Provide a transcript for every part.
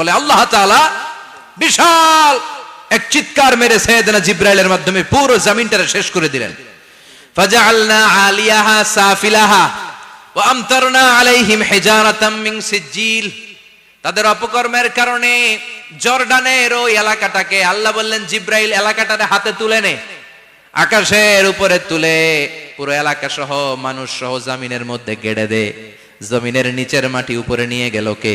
ফলে আল্লাহ তাআলা বিশাল এক চিৎকার মেরে সৈয়দনা জিব্রাইলের মাধ্যমে পুরো জমিনটা শেষ করে দিলেন। তাদের অপকর্মের কারণে জর্ডানের ওই এলাকাটাকে আল্লাহ বললেন, জিব্রাইল এলাকাটারে হাতে তুলে নে। আকাশের উপরে তুলে পুরো এলাকা সহ মানুষ সহ জমিনের মধ্যে গেড়ে দে। জমিনের নিচের মাটি উপরে নিয়ে গেল কে?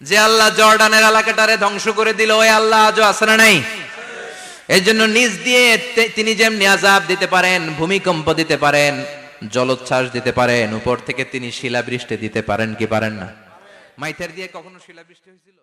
যে আল্লাহ জর্ডানের এলাকাটারে ধ্বংস করে দিল, ওই আল্লাহ আজও আসে না নাই? এই জন্য নিজ দিয়ে তিনি যেমনি আজাব দিতে পারেন, ভূমিকম্প দিতে পারেন, জলোচ্ছ্বাস দিতে পারেন, উপর থেকে তিনি শিলাবৃষ্টি দিতে পারেন কি পারেন না? মাইথের দিয়ে কখনো শিলাবৃষ্টি হয়েছিল?